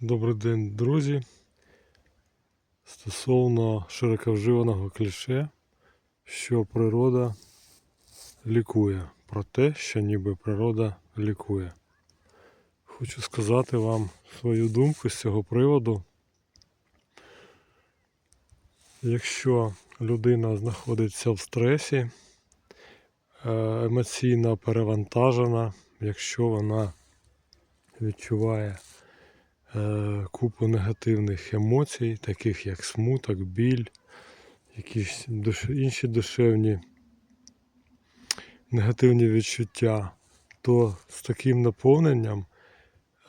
Добрий день, друзі. Стосовно широковживаного кліше, що природа лікує. Про те, що ніби природа лікує. Хочу сказати вам свою думку з цього приводу. Якщо людина знаходиться в стресі, е, емоційно перевантажена, якщо вона відчуває купу негативних емоцій, таких як смуток, біль, якісь інші душевні негативні відчуття, то з таким наповненням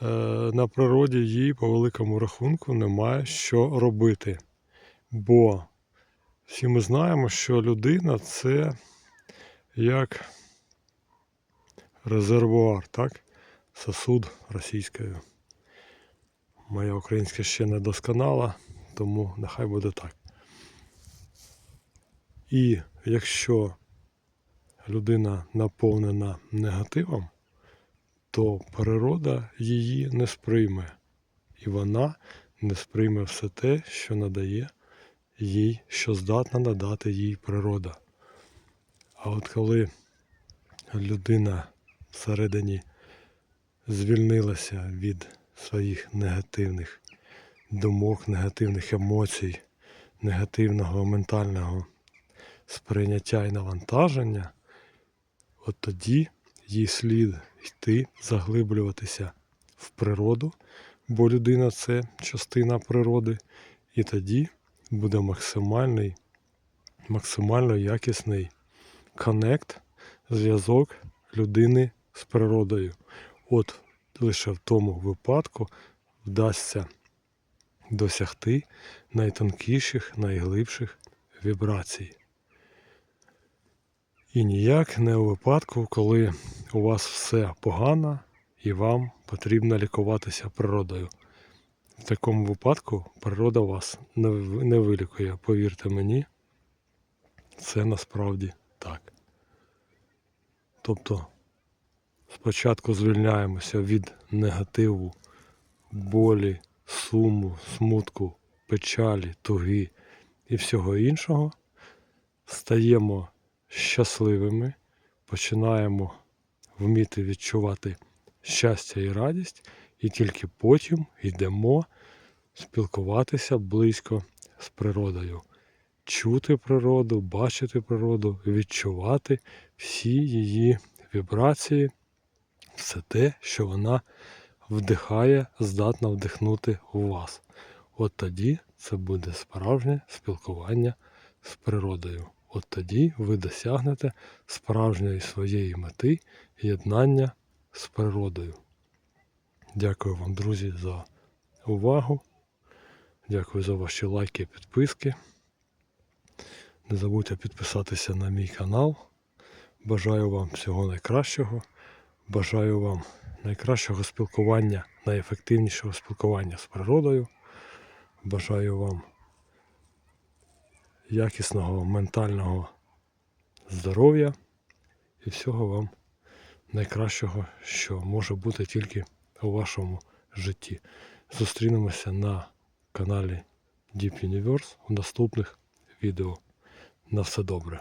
е, на природі їй по великому рахунку немає що робити. Бо всі ми знаємо, що людина це як резервуар, так? Сосуд російською. Моя українська ще не досконала, тому нехай буде так. І якщо людина наповнена негативом, то природа її не сприйме. І вона не сприйме все те, що надає їй, що здатна надати їй природа. А от коли людина всередині звільнилася від своїх негативних думок, негативних емоцій, негативного ментального сприйняття і навантаження, от тоді їй слід йти, заглиблюватися в природу, бо людина це частина природи, і тоді буде максимальний, максимально якісний коннект, зв'язок людини з природою. От лише в тому випадку вдасться досягти найтонкіших, найглибших вібрацій. І ніяк не у випадку, коли у вас все погано і вам потрібно лікуватися природою. В такому випадку природа вас не, вилікує, повірте мені, це насправді так. Тобто спочатку звільняємося від негативу, болі, суму, смутку, печалі, туги і всього іншого, стаємо щасливими, починаємо вміти відчувати щастя і радість, і тільки потім йдемо спілкуватися близько з природою, чути природу, бачити природу, відчувати всі її вібрації, все те, що вона вдихає, здатна вдихнути у вас. От тоді це буде справжнє спілкування з природою. От тоді ви досягнете справжньої своєї мети єднання з природою. Дякую вам, друзі, за увагу. Дякую за ваші лайки і підписки. Не забудьте підписатися на мій канал. Бажаю вам всього найкращого. Бажаю вам найкращого спілкування, найефективнішого спілкування з природою. Бажаю вам якісного ментального здоров'я і всього вам найкращого, що може бути тільки у вашому житті. Зустрінемося на каналі Deep Universe у наступних відео. На все добре.